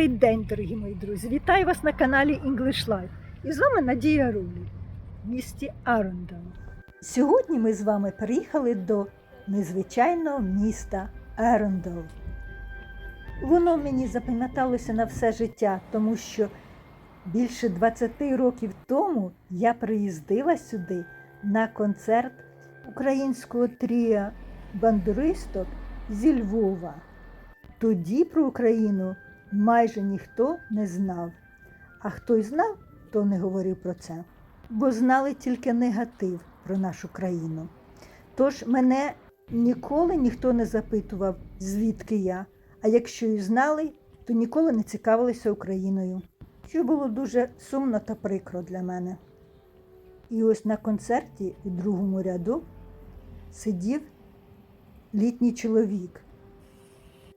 Добрий день, дорогі мої друзі! Вітаю вас на каналі English Life. І з вами Надія Рулі в місті Арендон. Сьогодні ми з вами приїхали до незвичайного міста Ерендел. Воно мені запам'яталося на все життя, тому що більше 20 років тому я приїздила сюди на концерт українського трія бандуристок зі Львова. Тоді про Україну майже ніхто не знав. А хто й знав, то не говорив про це, бо знали тільки негатив про нашу країну. Тож мене ніколи ніхто не запитував, звідки я, а якщо і знали, то ніколи не цікавилися Україною, що було дуже сумно та прикро для мене. І ось на концерті у другому ряду сидів літній чоловік.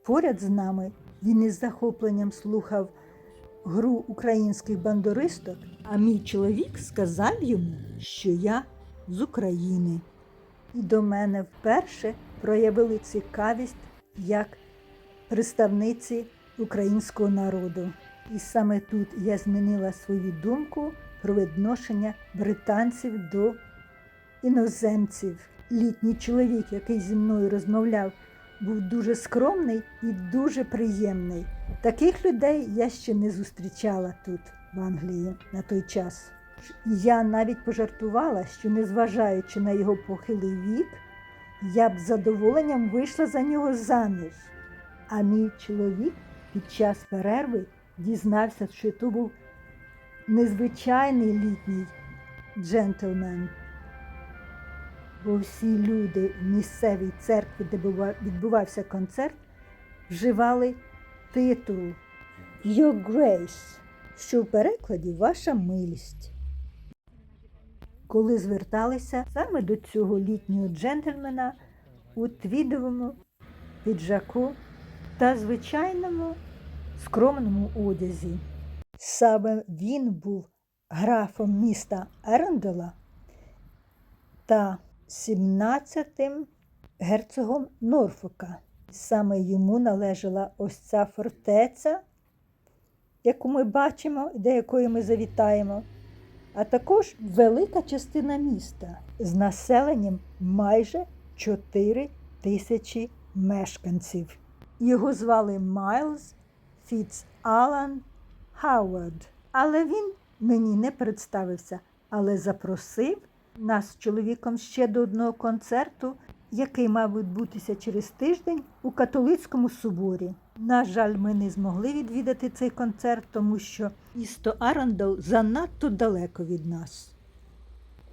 Поряд з нами він із захопленням слухав гру українських бандуристок, а мій чоловік сказав йому, що я з України. І до мене вперше проявили цікавість як представниці українського народу. І саме тут я змінила свою думку про відношення британців до іноземців. Літній чоловік, який зі мною розмовляв, був дуже скромний і дуже приємний. Таких людей я ще не зустрічала тут, в Англії, на той час. Я навіть пожартувала, що, незважаючи на його похилий вік, я б з задоволенням вийшла за нього заміж. А мій чоловік під час перерви дізнався, що то був незвичайний літній джентльмен. Бо всі люди в місцевій церкві, де відбувався концерт, вживали титул Your Grace, що в перекладі ваша милість. Коли зверталися саме до цього літнього джентльмена у твідовому піджаку та звичайному скромному одязі. Саме він був графом міста Ерендела та 17-тим герцогом Норфока. Саме йому належала ось ця фортеця, яку ми бачимо, і до якої ми завітаємо, а також велика частина міста з населенням майже 4 тисячі мешканців. Його звали Майлз Фіц Алан Хауард. Але він мені не представився, але запросив нас з чоловіком ще до одного концерту, який мав відбутися через тиждень у католицькому соборі. На жаль, ми не змогли відвідати цей концерт, тому що місто Арандел занадто далеко від нас.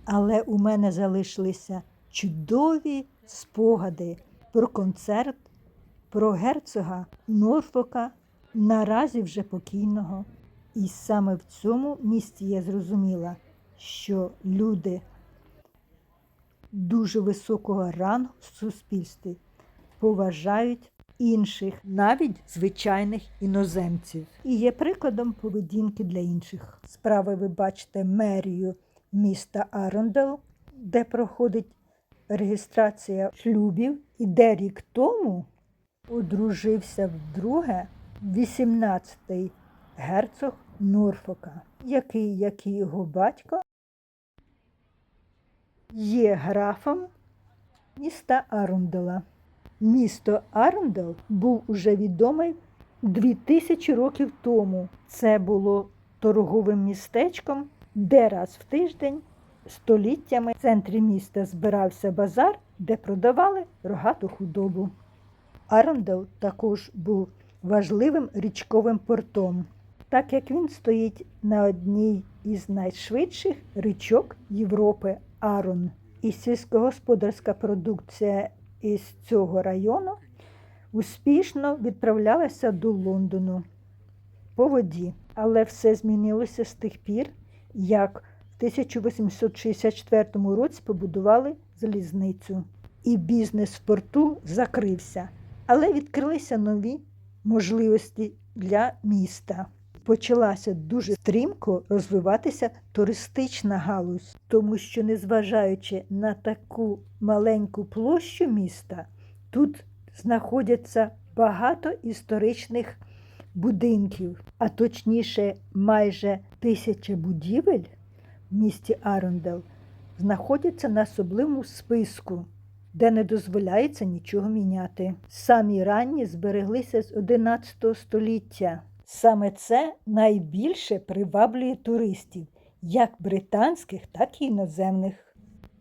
Але у мене залишилися чудові спогади про концерт, про герцога Норфока, наразі вже покійного. І саме в цьому місці я зрозуміла, що люди дуже високого рангу в суспільстві поважають інших, навіть звичайних іноземців, і є прикладом поведінки для інших. Справи ви бачите мерію міста Арендел, де проходить реєстрація шлюбів, і де рік тому одружився вдруге 18-й герцог Норфока, який, як і його батько, є графом міста Арундела. Місто Арундел був уже відомий 2000 років тому. Це було торговим містечком, де раз в тиждень століттями в центрі міста збирався базар, де продавали рогату худобу. Арундел також був важливим річковим портом, так як він стоїть на одній із найшвидших річок Європи Арон. І сільськогосподарська продукція із цього району успішно відправлялася до Лондону по воді. Але все змінилося з тих пір, як в 1864 році побудували залізницю. І бізнес в порту закрився, але відкрилися нові можливості для міста. Почалася дуже стрімко розвиватися туристична галузь, тому що, незважаючи на таку маленьку площу міста, тут знаходяться багато історичних будинків, а точніше, майже тисяча будівель в місті Арундел знаходяться на особливому списку, де не дозволяється нічого міняти. Самі ранні збереглися з 11 століття. Саме це найбільше приваблює туристів, як британських, так і іноземних.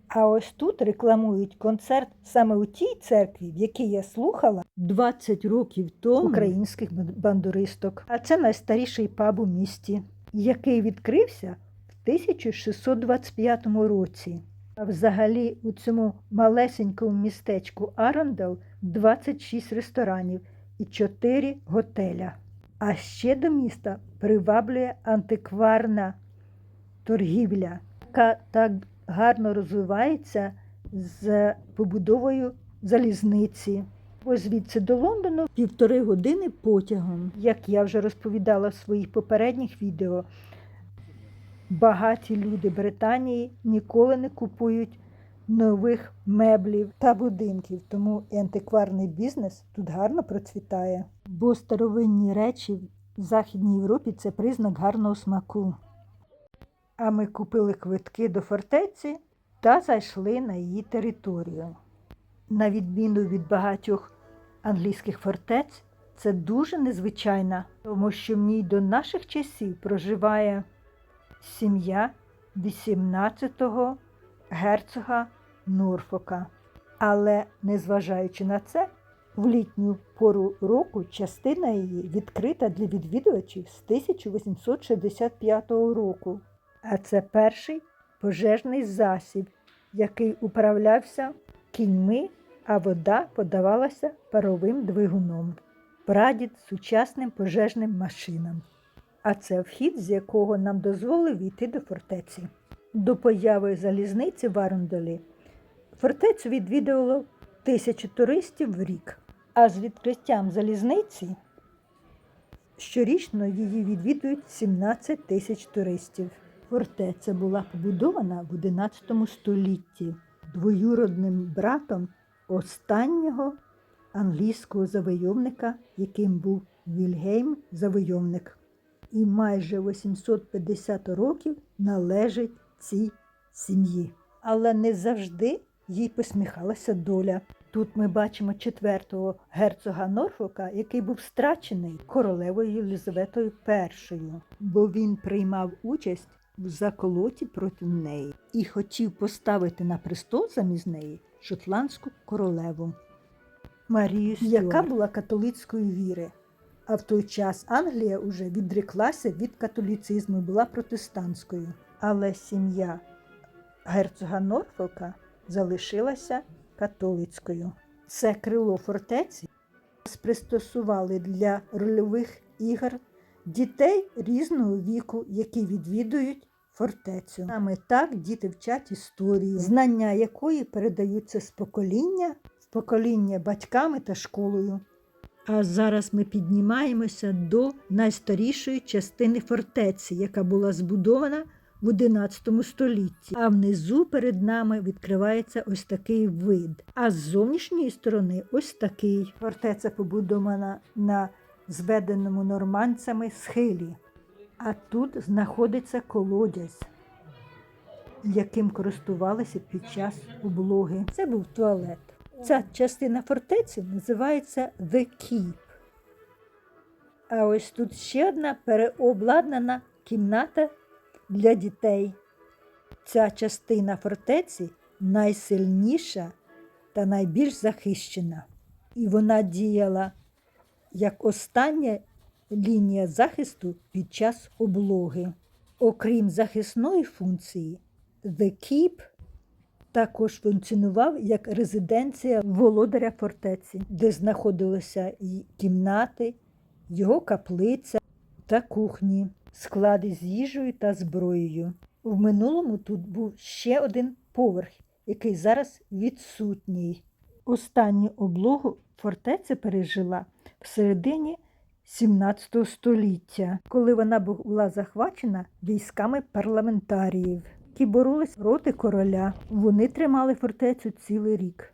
А ось тут рекламують концерт саме у тій церкві, в якій я слухала 20 років тому українських бандуристок. А це найстаріший паб у місті, який відкрився в 1625 році. А взагалі у цьому малесенькому містечку Арандел 26 ресторанів і 4 готеля. А ще до міста приваблює антикварна торгівля, яка так гарно розвивається з побудовою залізниці. Ось звідси до Лондону півтори години потягом. Як я вже розповідала в своїх попередніх відео, багаті люди Британії ніколи не купують нових меблів та будинків, тому і антикварний бізнес тут гарно процвітає. Бо старовинні речі в Західній Європі це признак гарного смаку. А ми купили квитки до фортеці та зайшли на її територію. На відміну від багатьох англійських фортець, це дуже незвичайна, тому що в ній до наших часів проживає сім'я 18-го герцога Норфока. Але, незважаючи на це, в літню пору року частина її відкрита для відвідувачів з 1865 року. А це перший пожежний засіб, який управлявся кіньми, а вода подавалася паровим двигуном. Прадід сучасним пожежним машинам. А це вхід, з якого нам дозволив війти до фортеці. До появи залізниці в Арунделі фортецю відвідувало тисячу туристів в рік. А з відкриттям залізниці щорічно її відвідують 17 тисяч туристів. Фортеця була побудована в XI столітті двоюродним братом останнього англійського завойовника, яким був Вільгейм Завойовник. І майже 850 років належить цій сім'ї. Але не завжди їй посміхалася доля. Тут ми бачимо четвертого герцога Норфока, який був страчений королевою Єлизаветою І, бо він приймав участь в заколоті проти неї і хотів поставити на престол замість неї шотландську королеву Марію Стюарт, яка була католицької віри. А в той час Англія уже відреклася від католіцизму, і була протестантською. Але сім'я герцога Норфолка залишилася католицькою. Це крило фортеці пристосували для рольових ігор дітей різного віку, які відвідують фортецю. Саме так діти вчать історію, знання якої передаються з покоління в покоління батьками та школою. А зараз ми піднімаємося до найстарішої частини фортеці, яка була збудована в XI столітті. А внизу перед нами відкривається ось такий вид. А з зовнішньої сторони ось такий. Фортеця побудована на зведеному нормандцями схилі. А тут знаходиться колодязь, яким користувалися під час облоги. Це був туалет. Ця частина фортеці називається The Keep. А ось тут ще одна переобладнана кімната для дітей. Ця частина фортеці найсильніша та найбільш захищена. І вона діяла як остання лінія захисту під час облоги. Окрім захисної функції, The Keep також функціонував як резиденція володаря фортеці, де знаходилися й кімнати, його каплиця та кухні, склади з їжею та зброєю. В минулому тут був ще один поверх, який зараз відсутній. Останню облогу фортеця пережила в середині 17 століття, коли вона була захвачена військами парламентаріїв, які боролись проти короля. Вони тримали фортецю цілий рік.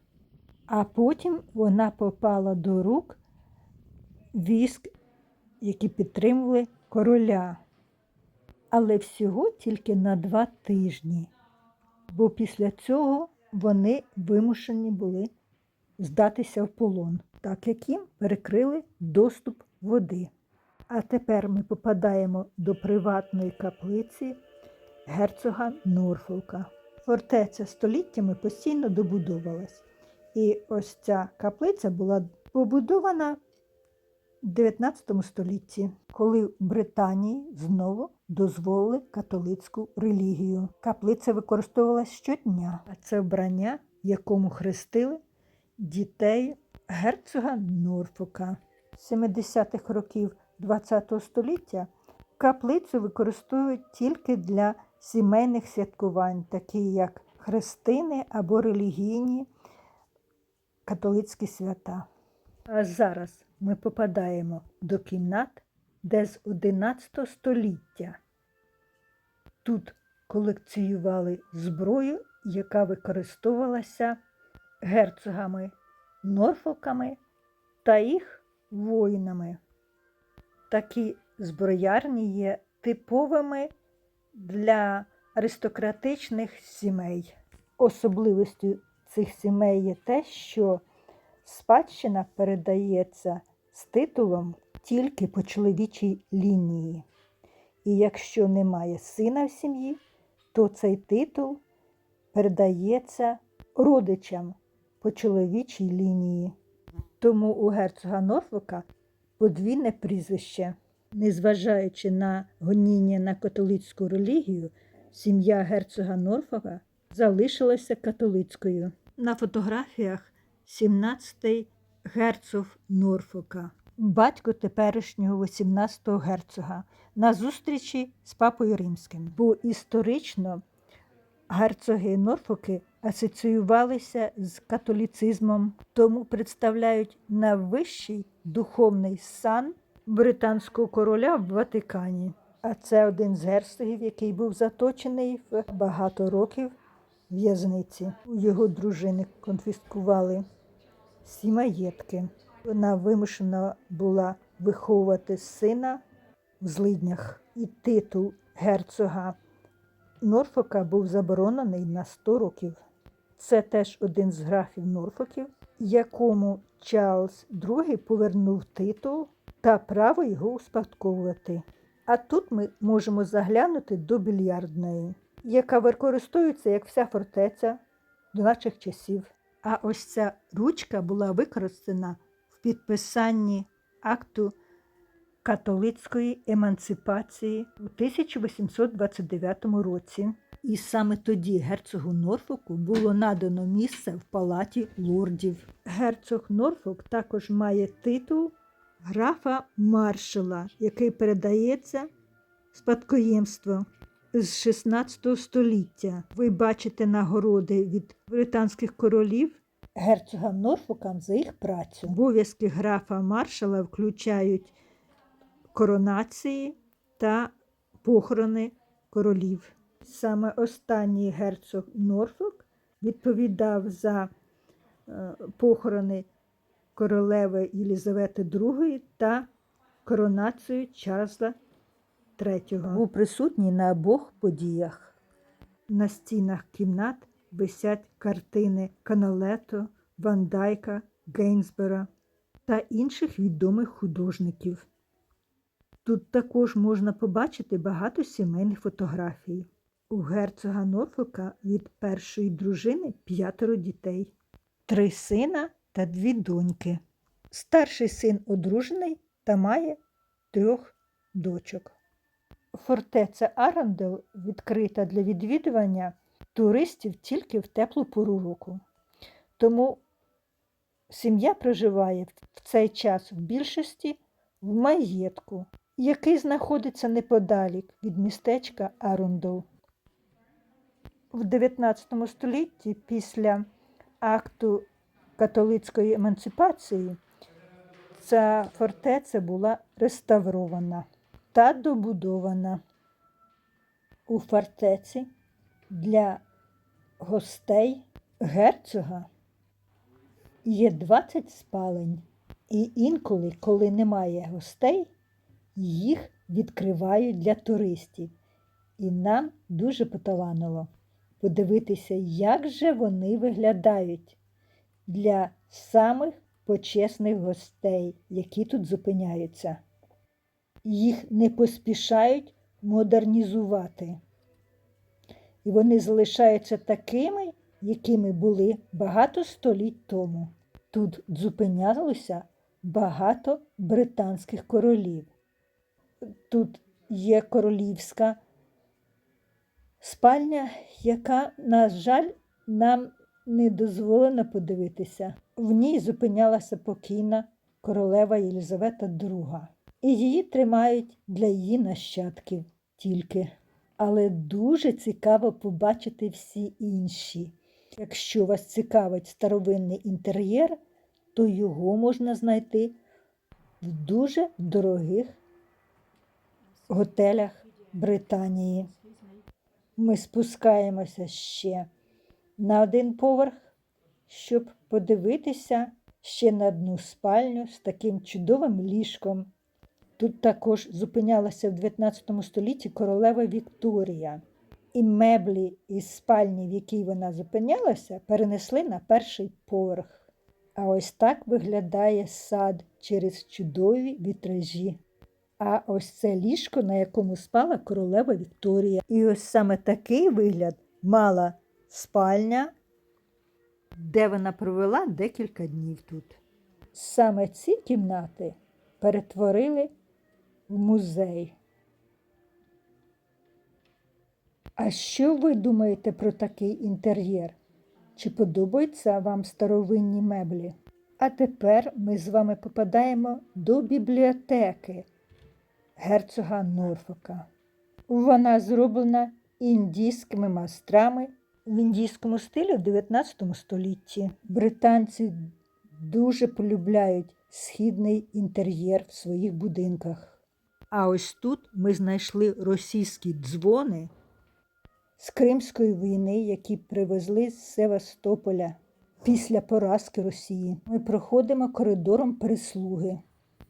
А потім вона попала до рук військ які підтримували короля. Але всього тільки на два тижні, бо після цього вони вимушені були здатися в полон, так як їм перекрили доступ води. А тепер ми попадаємо до приватної каплиці герцога Норфолка. Фортеця століттями постійно добудовувалась. І ось ця каплиця була побудована 19 столітті, коли в Британії знову дозволили католицьку релігію. Каплиця використовувалась щодня, а це вбрання, якому хрестили дітей герцога Норфока. З 70-х років ХХ століття каплицю використовують тільки для сімейних святкувань, такі як хрестини або релігійні католицькі свята. А зараз ми попадаємо до кімнат, де з 11 століття тут колекціювали зброю, яка використовувалася герцогами, норфолками та їх воїнами. Такі зброярні є типовими для аристократичних сімей. Особливістю цих сімей є те, що спадщина передається з титулом тільки по чоловічій лінії. І якщо немає сина в сім'ї, то цей титул передається родичам по чоловічій лінії. Тому у герцога Норфока подвійне прізвище. Незважаючи на гоніння на католицьку релігію, сім'я герцога Норфока залишилася католицькою. На фотографіях 17-й герцог Норфока, батько теперішнього 18-го герцога, на зустрічі з папою римським. Бо історично герцоги Норфоки асоціювалися з католіцизмом, тому представляють найвищий духовний сан британського короля в Ватикані. А це один з герцогів, який був заточений в багато років в'язниці. У його дружини конфіскували всі маєтки. Вона вимушена була виховувати сина в злиднях, і титул герцога Норфока був заборонений на 100 років. Це теж один з графів Норфоків, якому Чарльз II повернув титул та право його успадковувати. А тут ми можемо заглянути до більярдної, яка використовується як вся фортеця до наших часів. А ось ця ручка була використана в підписанні акту католицької емансипації у 1829 році. І саме тоді герцогу Норфоку було надано місце в палаті лордів. Герцог Норфок також має титул графа маршала, який передається спадкоємство з 16 століття. Ви бачите нагороди від британських королів. Герцога Норфока за їх працю. Обов'язки графа маршала включають коронації та похорони королів. Саме останній герцог Норфолк відповідав за е, похорони королеви Єлізавети II та коронацію Чарльза III. Був присутній на обох подіях. На стінах кімнат висять картини Каналето, Ван Дайка, Гейнсбера та інших відомих художників. Тут також можна побачити багато сімейних фотографій. У герцога Норфолка від першої дружини п'ятеро дітей, три сина та дві доньки. Старший син одружений та має трьох дочок. Фортеця Арандел відкрита для відвідування туристів тільки в теплу пору року. Тому сім'я проживає в цей час в більшості в маєтку, який знаходиться неподалік від містечка Арундол. В 19 столітті після акту католицької емансипації ця фортеця була реставрована та добудована. У фортеці для гостей герцога є 20 спалень. І інколи, коли немає гостей, їх відкривають для туристів. І нам дуже поталанило подивитися, як же вони виглядають для самих почесних гостей, які тут зупиняються. Їх не поспішають модернізувати. І вони залишаються такими, якими були багато століть тому. Тут зупинялося багато британських королів. Тут є королівська спальня, яка, на жаль, нам не дозволено подивитися. В ній зупинялася покійна королева Єлизавета II. І її тримають для її нащадків тільки. Але дуже цікаво побачити всі інші. Якщо вас цікавить старовинний інтер'єр, то його можна знайти в дуже дорогих готелях Британії. Ми спускаємося ще на один поверх, щоб подивитися ще на одну спальню з таким чудовим ліжком. Тут також зупинялася в 19 столітті королева Вікторія, і меблі із спальні, в якій вона зупинялася, перенесли на перший поверх. А ось так виглядає сад через чудові вітражі. А ось це ліжко, на якому спала королева Вікторія. І ось саме такий вигляд мала спальня, де вона провела декілька днів тут. Саме ці кімнати перетворили в музей. А що ви думаєте про такий інтер'єр? Чи подобаються вам старовинні меблі? А тепер ми з вами попадаємо до бібліотеки герцога Норфока. Вона зроблена індійськими майстрами в індійському стилі в 19 столітті. Британці дуже полюбляють східний інтер'єр в своїх будинках. А ось тут ми знайшли російські дзвони з Кримської війни, які привезли з Севастополя після поразки Росії. Ми проходимо коридором прислуги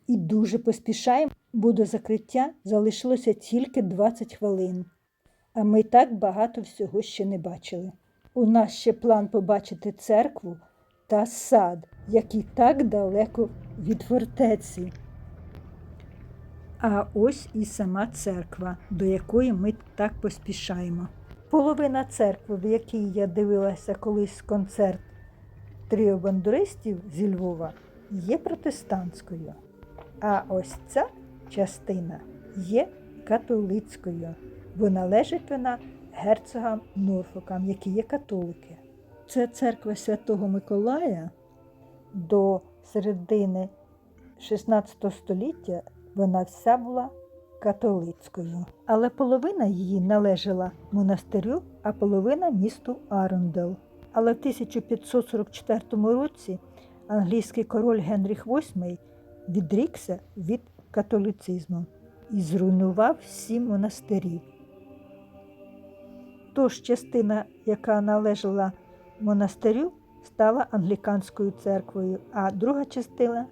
і дуже поспішаємо, бо до закриття залишилося тільки 20 хвилин. А ми так багато всього ще не бачили. У нас ще план побачити церкву та сад, який так далеко від фортеці. А ось і сама церква, до якої ми так поспішаємо. Половина церкви, в якій я дивилася колись концерт тріо бандуристів зі Львова, є протестантською. А ось ця частина є католицькою, бо належить вона герцогам Норфокам, які є католики. Це церква Святого Миколая до середини 16 століття вона вся була католицькою. Але половина її належала монастирю, а половина місту Арундел. Але в 1544 році англійський король Генріх VIII відрікся від католицизму і зруйнував всі монастирі. Тож частина, яка належала монастирю, стала англіканською церквою, а друга частина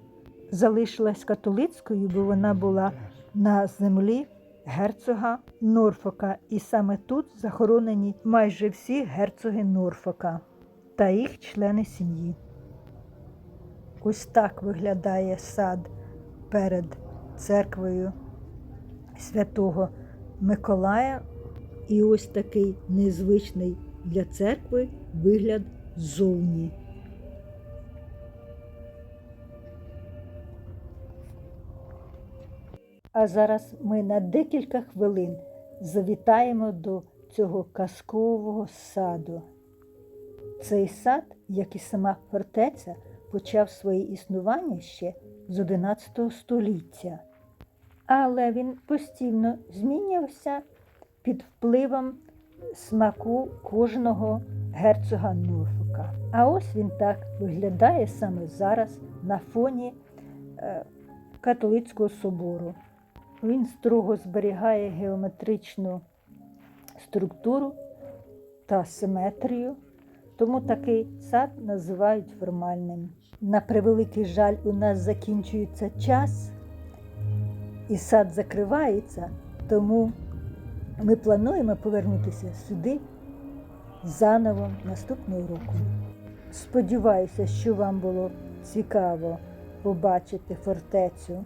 залишилась католицькою, бо вона була на землі герцога Норфока, і саме тут захоронені майже всі герцоги Норфока та їх члени сім'ї. Ось так виглядає сад перед церквою святого Миколая. І ось такий незвичний для церкви вигляд ззовні. А зараз ми на декілька хвилин завітаємо до цього казкового саду. Цей сад, як і сама фортеця, почав своє існування ще з 11 століття, але він постійно змінювався під впливом смаку кожного герцога Норфока. А ось він так виглядає саме зараз на фоні е, католицького собору. Він строго зберігає геометричну структуру та симетрію, тому такий сад називають формальним. На превеликий жаль, у нас закінчується час, і сад закривається, тому ми плануємо повернутися сюди заново наступного року. Сподіваюся, що вам було цікаво побачити фортецю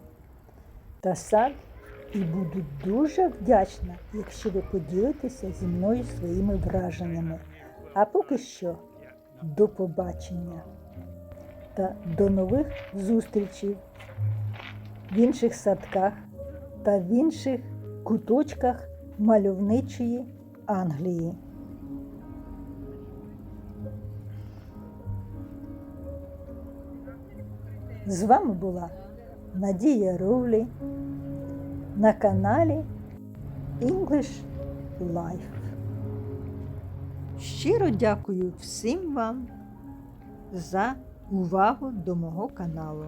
та сад, і буду дуже вдячна, якщо ви поділитеся зі мною своїми враженнями. А поки що до побачення та до нових зустрічей в інших садках та в інших куточках мальовничої Англії. З вами була Надія Рулі на каналі English Life. Щиро дякую всім вам за увагу до мого каналу.